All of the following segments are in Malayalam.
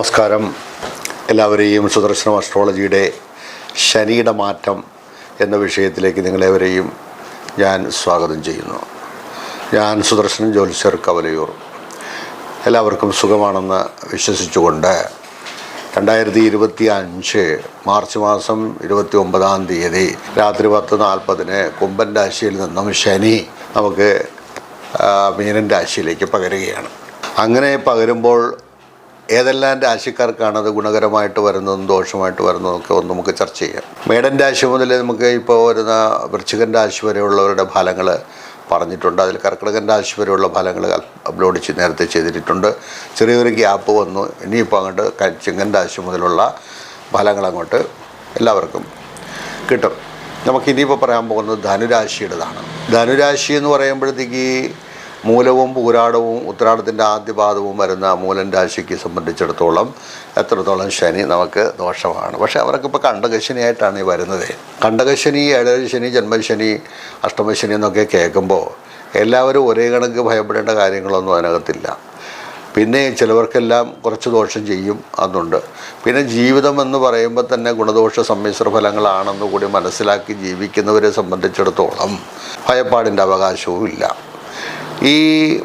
നമസ്കാരം. എല്ലാവരെയും സുദർശനം അസ്ട്രോളജിയുടെ ശനിയുടെ മാറ്റം എന്ന വിഷയത്തിലേക്ക് നിങ്ങളെവരെയും ഞാൻ സ്വാഗതം ചെയ്യുന്നു. ഞാൻ സുദർശനം ജ്യോത്സ്യർ കവലയൂർ. എല്ലാവർക്കും സുഖമാണെന്ന് വിശ്വസിച്ചുകൊണ്ട് രണ്ടായിരത്തി ഇരുപത്തി അഞ്ച് മാർച്ച് മാസം ഇരുപത്തി ഒമ്പതാം തീയതി രാത്രി പത്ത് നാൽപ്പതിന് കുംഭൻ രാശിയിൽ നിന്നും ശനി നമുക്ക് മീനൻ രാശിയിലേക്ക് പകരുകയാണ്. അങ്ങനെ പകരുമ്പോൾ ഏതെല്ലാം രാശിക്കാർക്കാണ് അത് ഗുണകരമായിട്ട് വരുന്നതും ദോഷമായിട്ട് വരുന്നതും ഒക്കെ ഒന്ന് നമുക്ക് ചർച്ച ചെയ്യാം. മേടൻ രാശി മുതൽ നമുക്ക് ഇപ്പോൾ വരുന്ന വൃശ്ചികൻ രാശി വരെയുള്ളവരുടെ ഫലങ്ങൾ പറഞ്ഞിട്ടുണ്ട്. അതിൽ കർക്കിടകൻ രാശി വരെയുള്ള ഫലങ്ങൾ അപ്ലോഡ് ചെയ്ത് നേരത്തെ ചെയ്തിട്ടുണ്ട്. ചെറിയൊരു ഗ്യാപ്പ് വന്നു. ഇനിയിപ്പോൾ അങ്ങോട്ട് ചിങ്ങൻ രാശി മുതലുള്ള ഫലങ്ങൾ അങ്ങോട്ട് എല്ലാവർക്കും കിട്ടും. നമുക്ക് ഇനിയിപ്പോൾ പറയാൻ പോകുന്നത് ധനുരാശിയുടേതാണ്. ധനുരാശി എന്ന് പറയുമ്പോഴത്തേക്ക് മൂലവും പൂരാടവും ഉത്രാടത്തിന്റെ ആദ്യ പാദവും വരുന്ന മൂലൻ രാശിക്ക് സംബന്ധിച്ചിടത്തോളം എത്രത്തോളം ശനി നമുക്ക് ദോഷമാണ്. പക്ഷേ അവർക്കിപ്പോൾ കണ്ടകശനിയായിട്ടാണ് ഈ വരുന്നത്. കണ്ടകശനി ഏഴരശനി ജന്മശനി അഷ്ടമശനി എന്നൊക്കെ കേൾക്കുമ്പോൾ എല്ലാവരും ഒരേ കണക്ക് ഭയപ്പെടേണ്ട കാര്യങ്ങളൊന്നും അതിനകത്തില്ല. പിന്നെ ചിലവർക്കെല്ലാം കുറച്ച് ദോഷം ചെയ്യും അതുണ്ട്. പിന്നെ ജീവിതം എന്ന് പറയുമ്പോൾ തന്നെ ഗുണദോഷ സമ്മിശ്ര ഫലങ്ങളാണെന്ന് കൂടി മനസ്സിലാക്കി ജീവിക്കുന്നവരെ സംബന്ധിച്ചിടത്തോളം ഭയപ്പാടിന്റെ അവകാശവും ഇല്ല. ഈ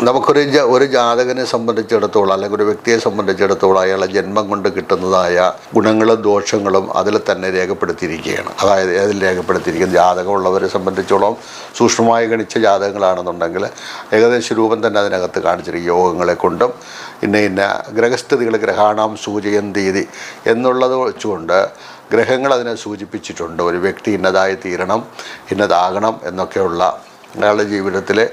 നമുക്കൊരു ഒരു ജാതകനെ സംബന്ധിച്ചിടത്തോളം അല്ലെങ്കിൽ ഒരു വ്യക്തിയെ സംബന്ധിച്ചിടത്തോളം അയാളെ ജന്മം കൊണ്ട് കിട്ടുന്നതായ ഗുണങ്ങളും ദോഷങ്ങളും അതിൽ തന്നെ രേഖപ്പെടുത്തിയിരിക്കുകയാണ്. അതായത് അതിൽ രേഖപ്പെടുത്തിയിരിക്കുന്ന ജാതകമുള്ളവരെ സംബന്ധിച്ചോളം സൂക്ഷ്മമായി ഗണിച്ച ജാതകങ്ങളാണെന്നുണ്ടെങ്കിൽ ഏകദേശ രൂപം തന്നെ അതിനകത്ത് കാണിച്ചിരിക്കും യോഗങ്ങളെ കൊണ്ടും. ഇന്ന ഇന്ന ഗ്രഹസ്ഥിതികൾ ഗ്രഹാണാം സൂചയം തീയതി എന്നുള്ളത് വെച്ചുകൊണ്ട് ഗ്രഹങ്ങൾ അതിനെ സൂചിപ്പിച്ചിട്ടുണ്ട്. ഒരു വ്യക്തി ഇന്നതായി തീരണം ഇന്നതാകണം എന്നൊക്കെയുള്ള അയാളുടെ ജീവിതത്തിൽ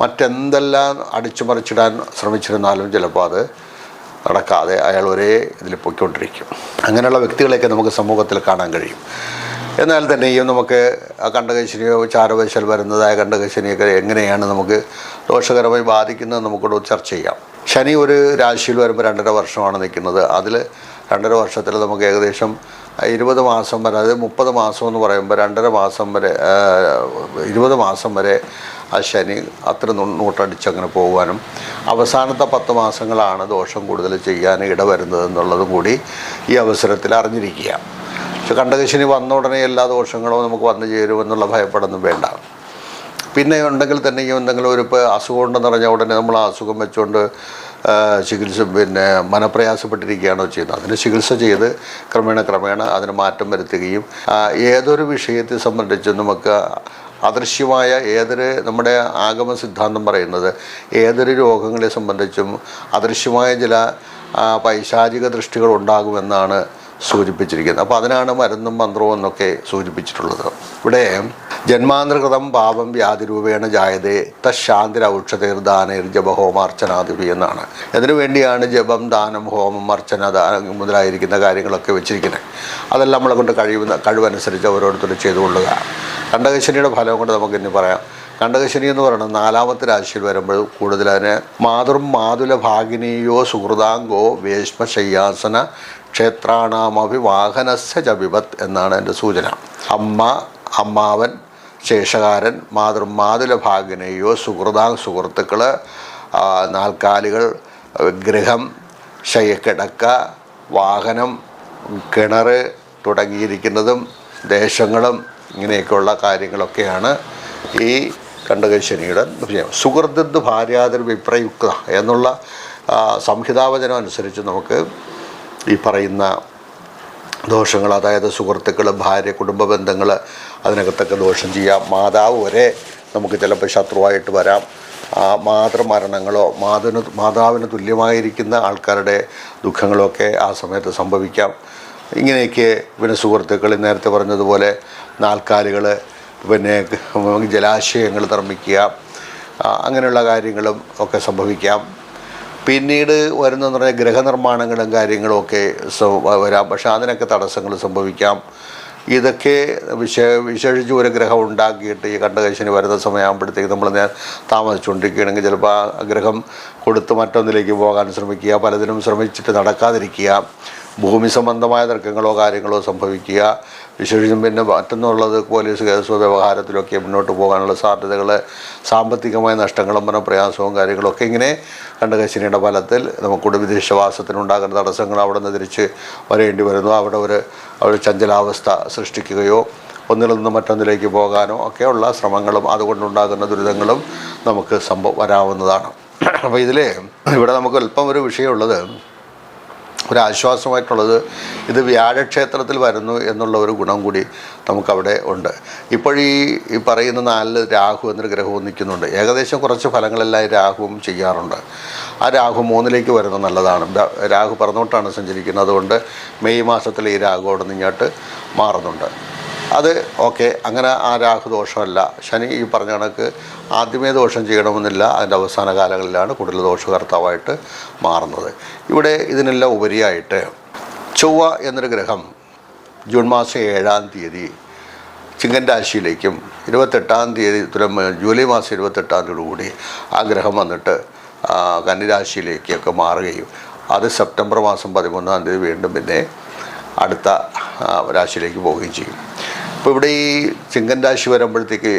മറ്റെന്തെല്ലാം അടിച്ചുമറിച്ചിടാൻ ശ്രമിച്ചിരുന്നാലും ചിലപ്പോൾ അത് നടക്കാതെ അയാൾ ഒരേ ഇതിൽ പൊയ്ക്കൊണ്ടിരിക്കും. അങ്ങനെയുള്ള വ്യക്തികളെയൊക്കെ നമുക്ക് സമൂഹത്തിൽ കാണാൻ കഴിയും. എന്നാൽ തന്നെയും നമുക്ക് ആ കണ്ടകശനിയോ ചാരവശൽ വരുന്നതായ കണ്ടകശനിയൊക്കെ എങ്ങനെയാണ് നമുക്ക് ദോഷകരമായി ബാധിക്കുന്നത് നമുക്കിവിടെ ചർച്ച ചെയ്യാം. ശനി ഒരു രാശിയിൽ വരുമ്പോൾ രണ്ടര വർഷമാണ് നിൽക്കുന്നത്. അതിൽ രണ്ടര വർഷത്തിൽ നമുക്ക് ഏകദേശം ഇരുപത് മാസം വരെ അതായത് മുപ്പത് മാസം എന്ന് പറയുമ്പോൾ രണ്ടര മാസം വരെ ഇരുപത് മാസം വരെ ആ ശനി അത്ര നു- നൂട്ടടിച്ച് അങ്ങനെ പോകുവാനും അവസാനത്തെ പത്ത് മാസങ്ങളാണ് ദോഷം കൂടുതൽ ചെയ്യാൻ ഇടവരുന്നത് എന്നുള്ളതും കൂടി ഈ അവസരത്തിൽ അറിഞ്ഞിരിക്കുക. പക്ഷെ കണ്ടകശനി വന്ന ഉടനെ എല്ലാ ദോഷങ്ങളും നമുക്ക് വന്നു ചേരുമെന്നുള്ള ഭയപ്പെടുന്നു വേണ്ട. പിന്നെ ഉണ്ടെങ്കിൽ തന്നെയും എന്തെങ്കിലും ഒരു ഇപ്പോൾ അസുഖം ഉണ്ടെന്ന് പറഞ്ഞാൽ ഉടനെ നമ്മൾ ആ അസുഖം വെച്ചുകൊണ്ട് ചികിത്സ പിന്നെ മനപ്രയാസപ്പെട്ടിരിക്കുകയാണോ ചെയ്യുന്നത്? അതിന് ചികിത്സ ചെയ്ത് ക്രമേണ ക്രമേണ അതിന് മാറ്റം വരുത്തുകയും ഏതൊരു വിഷയത്തെ സംബന്ധിച്ചും നമുക്ക് അദൃശ്യമായ ഏതൊരു നമ്മുടെ ആഗമ സിദ്ധാന്തം പറയുന്നത് ഏതൊരു രോഗങ്ങളെ സംബന്ധിച്ചും അദൃശ്യമായ ചില പൈശാചിക ദൃഷ്ടികൾ ഉണ്ടാകുമെന്നാണ് സൂചിപ്പിച്ചിരിക്കുന്നത്. അപ്പോൾ അതിനാണ് മരുന്നും മന്ത്രവും എന്നൊക്കെ സൂചിപ്പിച്ചിട്ടുള്ളത്. ഇവിടെ ജന്മാന്തരകൃതം പാപം വ്യാധിരൂപേണ ജായതേ തശാന്തിര ഔഷധീർദാനേർ ജപഹോമാർച്ചനാദിപി എന്നാണ്. അതിനു വേണ്ടിയാണ് ജപം ദാനം ഹോമം അർച്ചന ദാനം മുതലായിരിക്കുന്ന കാര്യങ്ങളൊക്കെ വെച്ചിരിക്കുന്നത്. അതെല്ലാം നമ്മളെ കൊണ്ട് കഴിയുന്ന കഴിവനുസരിച്ച് ഓരോരുത്തരും ചെയ്തുകൊള്ളുക. കണ്ടകശനിയുടെ ഫലം കൊണ്ട് നമുക്ക് ഇനി പറയാം. കണ്ടകശനി എന്ന് പറയുന്നത് നാലാമത്തെ രാശിയിൽ വരുമ്പോൾ കൂടുതൽ അതിന് മാതൃ മാതുല ഭാഗിനിയോ സുഹൃതാംഗോ വേശ്മശയ്യാസന ക്ഷേത്രാണാമഭിവാഹനസ്യ വിപത്ത് എന്നാണ് എന്റെ സൂചന. അമ്മ അമ്മാവൻ ശേഷകാരൻ മാതൃ മാതുല ഭാഗിനിയോ സുഹൃതാങ് സുഹൃത്തുക്കൾ നാൽക്കാലികൾ ഗൃഹം ശയക്കിടക്ക വാഹനം കിണർ തുടങ്ങിയിരിക്കുന്നതും ദേശങ്ങളും ഇങ്ങനെയൊക്കെയുള്ള കാര്യങ്ങളൊക്കെയാണ് ഈ കണ്ടകശനിയുടെ വിജയം. സുഹൃത്ത് ഭാര്യാതിർ വിപ്രയുക്ത എന്നുള്ള സംഹിതാവചനം അനുസരിച്ച് നമുക്ക് ഈ പറയുന്ന ദോഷങ്ങൾ അതായത് സുഹൃത്തുക്കൾ ഭാര്യ കുടുംബ ബന്ധങ്ങൾ അതിനകത്തൊക്കെ ദോഷം ചെയ്യാം. മാതാവ് വരെ നമുക്ക് ചിലപ്പോൾ ശത്രുവായിട്ട് വരാം. ആ മാതൃമരണങ്ങളോ മാതന് മാതാവിന് തുല്യമായിരിക്കുന്ന ആൾക്കാരുടെ ദുഃഖങ്ങളൊക്കെ ആ സമയത്ത് സംഭവിക്കാം. ഇങ്ങനെയൊക്കെ പിന്നെ സുഹൃത്തുക്കൾ നേരത്തെ പറഞ്ഞതുപോലെ നാൽക്കാലികൾ പിന്നെ ജലാശയങ്ങൾ നിർമ്മിക്കുക അങ്ങനെയുള്ള കാര്യങ്ങളും ഒക്കെ സംഭവിക്കാം. പിന്നീട് വരുന്നതെന്ന് പറഞ്ഞാൽ ഗ്രഹനിർമ്മാണങ്ങളും കാര്യങ്ങളും ഒക്കെ വരാം. പക്ഷേ അതിനൊക്കെ തടസ്സങ്ങൾ സംഭവിക്കാം. ഇതൊക്കെ വിശേ വിശേഷിച്ച് ഒരു ഗ്രഹം ഉണ്ടാക്കിയിട്ട് ഈ കണ്ടകശനി വരുന്ന സമയമാകുമ്പോഴത്തേക്ക് നമ്മൾ ഞാൻ താമസിച്ചുകൊണ്ടിരിക്കുകയാണെങ്കിൽ ചിലപ്പോൾ ആ ഗ്രഹം കൊടുത്ത് മറ്റൊന്നിലേക്ക് പോകാൻ ശ്രമിക്കുക പലതിനും ശ്രമിച്ചിട്ട് നടക്കാതിരിക്കുക. ഭൂമി സംബന്ധമായ തർക്കങ്ങളോ കാര്യങ്ങളോ സംഭവിക്കുക. വിശേഷിച്ചും പിന്നെ മറ്റൊന്നുള്ളത് പോലീസ് കേസോ വ്യവഹാരത്തിലൊക്കെ മുന്നോട്ട് പോകാനുള്ള സാധ്യതകൾ സാമ്പത്തികമായ നഷ്ടങ്ങളും മന പ്രയാസവും കാര്യങ്ങളൊക്കെ ഇങ്ങനെ കണ്ടകശിനിയുടെ ഫലത്തിൽ നമുക്കൂടെ വിദേശവാസത്തിനുണ്ടാകുന്ന തടസ്സങ്ങൾ അവിടെ നിന്ന് തിരിച്ച് വരേണ്ടി വരുന്നു. അവിടെ ഒരു ഒരു ചഞ്ചലാവസ്ഥ സൃഷ്ടിക്കുകയോ ഒന്നിൽ നിന്ന് മറ്റൊന്നിലേക്ക് പോകാനോ ഒക്കെയുള്ള ശ്രമങ്ങളും അതുകൊണ്ടുണ്ടാകുന്ന ദുരിതങ്ങളും നമുക്ക് സംഭവം വരാവുന്നതാണ്. അപ്പോൾ ഇതിൽ ഇവിടെ നമുക്ക് അല്പം ഒരു വിഷയമുള്ളത് ഒരു ആശ്വാസമായിട്ടുള്ളത് ഇത് വ്യാഴക്ഷേത്രത്തിൽ വരുന്നു എന്നുള്ള ഒരു ഗുണം കൂടി നമുക്കവിടെ ഉണ്ട്. ഇപ്പോഴീ ഈ പറയുന്ന നാലിൽ രാഹു എന്നൊരു ഗ്രഹവും നിൽക്കുന്നുണ്ട്. ഏകദേശം കുറച്ച് ഫലങ്ങളെല്ലാം രാഹുവും ചെയ്യാറുണ്ട്. ആ രാഹു മൂന്നിലേക്ക് വരുന്നത് നല്ലതാണ്. രാഹു പറന്നോട്ടാണ് സഞ്ചരിക്കുന്നത്. അതുകൊണ്ട് മെയ് മാസത്തിൽ ഈ രാഹു അവിടെ നിന്ന് ഇങ്ങോട്ട് മാറുന്നുണ്ട്. അത് ഓക്കെ അങ്ങനെ ആ രാഹു ദോഷമല്ല. ശനി ഈ പറഞ്ഞ കണക്ക് ആദ്യമേ ദോഷം ചെയ്യണമെന്നില്ല. അതിന്റെ അവസാന കാലങ്ങളിലാണ് കൂടുതൽ ദോഷകർത്താവായിട്ട് മാറുന്നത്. ഇവിടെ ഇതിനെല്ലാം ഉപരിയായിട്ട് ചൊവ്വ എന്നൊരു ഗ്രഹം ജൂൺ മാസം ഏഴാം തീയതി ചിങ്ങൻ രാശിയിലേക്കും ഇരുപത്തെട്ടാം തീയതി ജൂലൈ മാസം ഇരുപത്തെട്ടാം തീയതി കൂടി ആ ഗ്രഹം വന്നിട്ട് കന്നിരാശിയിലേക്കൊക്കെ മാറുകയും അത് സെപ്റ്റംബർ മാസം പതിമൂന്നാം തീയതി വീണ്ടും പിന്നെ അടുത്ത രാശിയിലേക്ക് പോവുകയും ചെയ്യും. ഇപ്പോൾ ഇവിടെ ഈ ചിങ്ങൻ രാശി വരുമ്പോഴത്തേക്ക്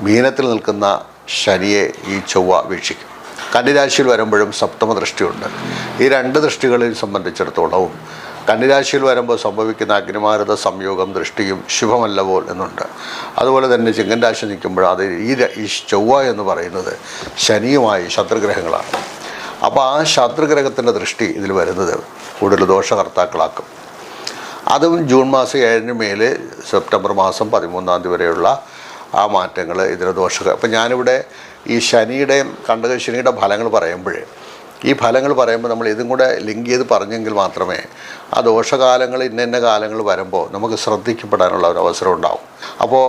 മീനത്തിൽ നിൽക്കുന്ന ശനിയെ ഈ ചൊവ്വ വീക്ഷിക്കും. കന്നിരാശിയിൽ വരുമ്പോഴും സപ്തമ ദൃഷ്ടിയുണ്ട് ഈ രണ്ട് ദൃഷ്ടികളെയും സംബന്ധിച്ചിടത്തോളവും കന്നിരാശിയിൽ വരുമ്പോൾ സംഭവിക്കുന്ന അഗ്നിമാരത സംയോഗം ദൃഷ്ടിയും ശുഭമല്ല പോൽ എന്നുണ്ട്. അതുപോലെ തന്നെ ചിങ്ങൻ രാശി നിൽക്കുമ്പോൾ അത് ഈ ഈ ചൊവ്വ എന്ന് പറയുന്നത് ശനിയുമായി ശത്രുഗ്രഹങ്ങളാണ്. അപ്പോൾ ആ ശത്രുഗ്രഹത്തിന്റെ ദൃഷ്ടി ഇതിൽ വരുന്നത് കൂടുതൽ ദോഷകർത്താക്കളാക്കും. അതും ജൂൺ മാസം ഏഴിന് മേൽ സെപ്റ്റംബർ മാസം പതിമൂന്നാം തീയതി വരെയുള്ള ആ മാറ്റങ്ങൾ ഇതിന് ദോഷക അപ്പം ഞാനിവിടെ ഈ ശനിയുടെയും കണ്ടക ശനിയുടെ ഫലങ്ങൾ പറയുമ്പോൾ ഈ ഫലങ്ങൾ പറയുമ്പോൾ നമ്മൾ ഇതും കൂടെ ലിങ്ക് ചെയ്ത് പറഞ്ഞെങ്കിൽ മാത്രമേ ആ ദോഷകാലങ്ങൾ ഇന്ന ഇന്ന കാലങ്ങൾ വരുമ്പോൾ നമുക്ക് ശ്രദ്ധിക്കപ്പെടാനുള്ള ഒരു അവസരം ഉണ്ടാവും. അപ്പോൾ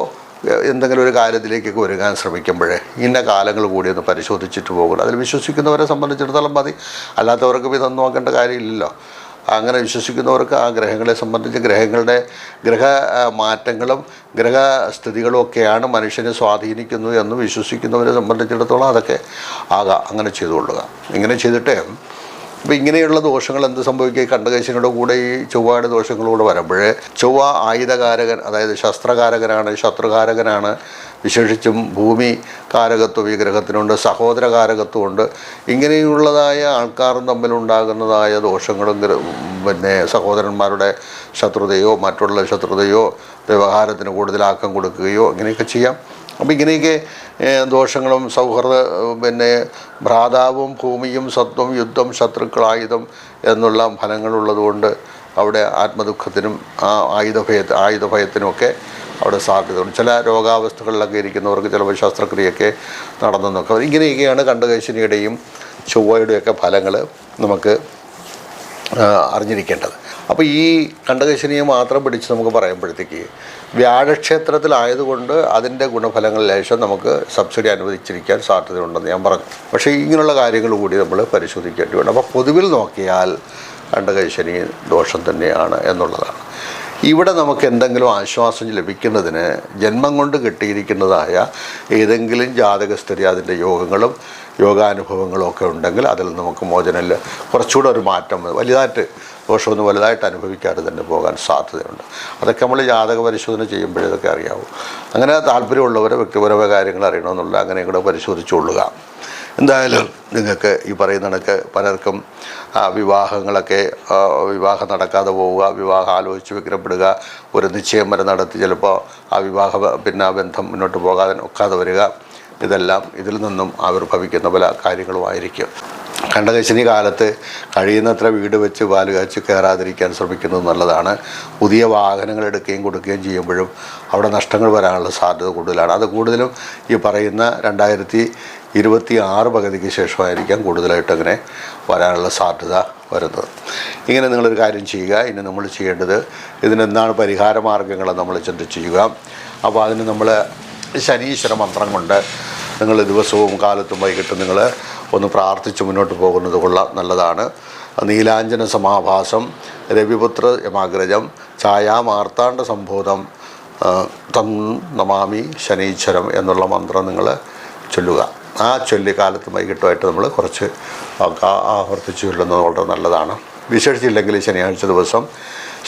എന്തെങ്കിലും ഒരു കാര്യത്തിലേക്കൊക്കെ ഒരുങ്ങാൻ ശ്രമിക്കുമ്പോൾ ഇന്ന കാലങ്ങൾ കൂടി ഒന്ന് പരിശോധിച്ചിട്ട് പോകുള്ളൂ അതിൽ വിശ്വസിക്കുന്നവരെ സംബന്ധിച്ചിടത്തോളം മതി. അല്ലാത്തവർക്ക് ഇതൊന്നും നോക്കേണ്ട കാര്യമില്ലല്ലോ. അങ്ങനെ വിശ്വസിക്കുന്നവർക്ക് ആ ഗ്രഹങ്ങളെ സംബന്ധിച്ച് ഗ്രഹങ്ങളുടെ ഗ്രഹ മാറ്റങ്ങളും ഗ്രഹസ്ഥിതികളും ഒക്കെയാണ് മനുഷ്യനെ സ്വാധീനിക്കുന്നു എന്ന് വിശ്വസിക്കുന്നവരെ സംബന്ധിച്ചിടത്തോളം അതൊക്കെ ആകാം. അങ്ങനെ ചെയ്തുകൊള്ളുക. ഇങ്ങനെ ചെയ്തിട്ട് അപ്പോൾ ഇങ്ങനെയുള്ള ദോഷങ്ങൾ എന്ത് സംഭവിക്കുക കണ്ടകേശിനോട് കൂടെ ഈ ചൊവ്വയുടെ ദോഷങ്ങളൂടെ വരുമ്പോൾ ചൊവ്വ ആയുധകാരകൻ അതായത് ശസ്ത്രകാരകനാണ് ശത്രുകാരകനാണ് വിശേഷിച്ചും ഭൂമി കാരകത്വം ഈ ഗ്രഹത്തിനുണ്ട് സഹോദര കാരകത്വമുണ്ട്. ഇങ്ങനെയുള്ളതായ ആൾക്കാരും തമ്മിലുണ്ടാകുന്നതായ ദോഷങ്ങളും പിന്നെ സഹോദരന്മാരുടെ ശത്രുതയോ മറ്റുള്ള ശത്രുതയോ വ്യവഹാരത്തിന് കൂടുതൽ ആക്കം കൊടുക്കുകയോ ഇങ്ങനെയൊക്കെ ചെയ്യാം. അപ്പോൾ ഇങ്ങനെയൊക്കെ ദോഷങ്ങളും സൗഹൃദ പിന്നെ ഭ്രാതാവും ഭൂമിയും സത്വം യുദ്ധം ശത്രുക്കളായുധം എന്നുള്ള ഫലങ്ങളുള്ളതുകൊണ്ട് അവിടെ ആത്മദുഃഖത്തിനും ആ ആയുധഭയ ആയുധഭയത്തിനുമൊക്കെ അവിടെ സാധ്യതയുണ്ട്. ചില രോഗാവസ്ഥകളിലൊക്കെ ഇരിക്കുന്നവർക്ക് ചിലപ്പോൾ ശസ്ത്രക്രിയയൊക്കെ നടന്നു നോക്കാം ഇങ്ങനെയൊക്കെയാണ് കണ്ടകേശിനിയുടെയും ചൊവ്വയുടെയൊക്കെ ഫലങ്ങൾ നമുക്ക് അറിഞ്ഞിരിക്കേണ്ടത്. അപ്പോൾ ഈ കണ്ടകശനിയെ മാത്രം പിടിച്ച് നമുക്ക് പറയുമ്പോഴത്തേക്ക് വ്യാഴക്ഷേത്രത്തിലായതുകൊണ്ട് അതിന്റെ ഗുണഫലങ്ങൾ ലേശം നമുക്ക് സബ്സിഡി അനുവദിച്ചിരിക്കാൻ സാധ്യതയുണ്ടെന്ന് ഞാൻ പറഞ്ഞു. പക്ഷേ ഇങ്ങനെയുള്ള കാര്യങ്ങൾ കൂടി നമ്മൾ പരിശോധിക്കേണ്ടി വേണം അപ്പോൾ പൊതുവിൽ നോക്കിയാൽ കണ്ടകശനി ദോഷം തന്നെയാണ് എന്നുള്ളതാണ്. ഇവിടെ നമുക്ക് എന്തെങ്കിലും ആശ്വാസം ലഭിക്കുന്നതിന് ജന്മം കൊണ്ട് കിട്ടിയിരിക്കുന്നതായ ഏതെങ്കിലും ജാതകസ്ഥിതി അതിന്റെ യോഗങ്ങളും യോഗാനുഭവങ്ങളും ഒക്കെ ഉണ്ടെങ്കിൽ അതിൽ നമുക്ക് മോചനം കുറച്ചുകൂടെ ഒരു മാറ്റം വലുതായിട്ട് ദോഷമൊന്നും വലുതായിട്ട് അനുഭവിക്കാതെ തന്നെ പോകാൻ സാധ്യതയുണ്ട്. അതൊക്കെ നമ്മൾ ജാതക പരിശോധന ചെയ്യുമ്പോഴേ ഇതൊക്കെ അറിയാവൂ. അങ്ങനെ താല്പര്യമുള്ളവരെ വ്യക്തിപരമായ കാര്യങ്ങൾ അറിയണമെന്നുള്ള അങ്ങനെ കൂടെ പരിശോധിച്ചുകൊള്ളുക. എന്തായാലും നിങ്ങൾക്ക് ഈ പറയുന്ന കണക്ക് പലർക്കും വിവാഹങ്ങളൊക്കെ വിവാഹം നടക്കാതെ പോവുക വിവാഹം ആലോചിച്ച് വിഗ്രഹപ്പെടുക ഒരു നിശ്ചയം വരെ നടത്തി ചിലപ്പോൾ ആ വിവാഹ പിന്നെ ബന്ധം മുന്നോട്ട് പോകാതെ ഒക്കാതെ വരിക. ഇതെല്ലാം ഇതിൽ നിന്നും ആവിർഭവിക്കുന്ന പല കാര്യങ്ങളുമായിരിക്കും. കണ്ടകശനി കാലത്ത് കഴിയുന്നത്ര വീട് വെച്ച് പാൽ കാച്ച് കയറാതിരിക്കാൻ ശ്രമിക്കുന്നത് നല്ലതാണ്. പുതിയ വാഹനങ്ങൾ എടുക്കുകയും കൊടുക്കുകയും ചെയ്യുമ്പോഴും അവിടെ നഷ്ടങ്ങൾ വരാനുള്ള സാധ്യത കൂടുതലാണ്. അത് കൂടുതലും ഈ പറയുന്ന രണ്ടായിരത്തി ഇരുപത്തി ആറ് പകുതിക്ക് ശേഷമായിരിക്കാം കൂടുതലായിട്ട് അങ്ങനെ വരാനുള്ള സാധ്യത വരുന്നത്. ഇങ്ങനെ നിങ്ങളൊരു കാര്യം ചെയ്യുക. ഇനി നമ്മൾ ചെയ്യേണ്ടത് ഇതിനെന്താണ് പരിഹാര മാർഗങ്ങൾ നമ്മൾ ചിന്തിച്ച് ചെയ്യുക. അപ്പോൾ അതിന് നമ്മൾ ശനീശ്വര മന്ത്രം കൊണ്ട് നിങ്ങൾ ദിവസവും കാലത്തും വൈകിട്ടും നിങ്ങൾ ഒന്ന് പ്രാർത്ഥിച്ച് മുന്നോട്ട് പോകുന്നത് കൊള്ളാം നല്ലതാണ്. നീലാഞ്ജന സമാഭാസം രവിപുത്ര യമാഗ്രജം ഛായാമാർത്താണ്ഡ സംഭൂതം തം നമാമി ശനീശ്വരം എന്നുള്ള മന്ത്രം നിങ്ങൾ ചൊല്ലുക. ആ ചൊല്ലിക്കാലത്ത് വൈകിട്ടുമായിട്ട് നമ്മൾ കുറച്ച് ആവർത്തിച്ചു ചൊല്ലുന്നത് വളരെ നല്ലതാണ്. വിശേഷിച്ചില്ലെങ്കിൽ ശനിയാഴ്ച ദിവസം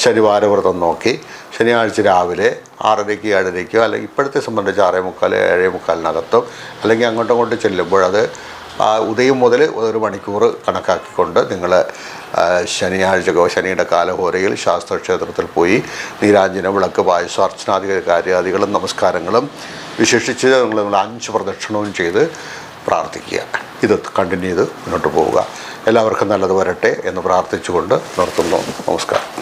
ശനിവാര വ്രതം നോക്കി. ശനിയാഴ്ച രാവിലെ ആറരയ്ക്ക് ഏഴരയ്ക്കോ അല്ലെങ്കിൽ ഇപ്പോഴത്തെ സംബന്ധിച്ച് ആറേ മുക്കാൽ ഏഴേ മുക്കാലിനകത്തോ അല്ലെങ്കിൽ അങ്ങോട്ടും ഇങ്ങോട്ടും ചെല്ലുമ്പോഴത് ആ ഉദയം മുതൽ ഒരു മണിക്കൂർ കണക്കാക്കിക്കൊണ്ട് നിങ്ങൾ ശനിയാഴ്ച ശനിയുടെ കാലഹോരയിൽ ശാസ്ത്രക്ഷേത്രത്തിൽ പോയി നീരാഞ്ജന വിളക്ക് പായസം അർച്ചനാദിക കാര്യാദികളും നമസ്കാരങ്ങളും വിശേഷിച്ച് നിങ്ങൾ നിങ്ങൾ അഞ്ച് പ്രദക്ഷിണവും ചെയ്ത് പ്രാർത്ഥിക്കുക. ഇത് കണ്ടിന്യൂ ചെയ്ത് മുന്നോട്ട് പോവുക. എല്ലാവർക്കും നല്ലത് വരട്ടെ എന്ന് പ്രാർത്ഥിച്ചുകൊണ്ട് നിർത്തുന്നു. നമസ്കാരം.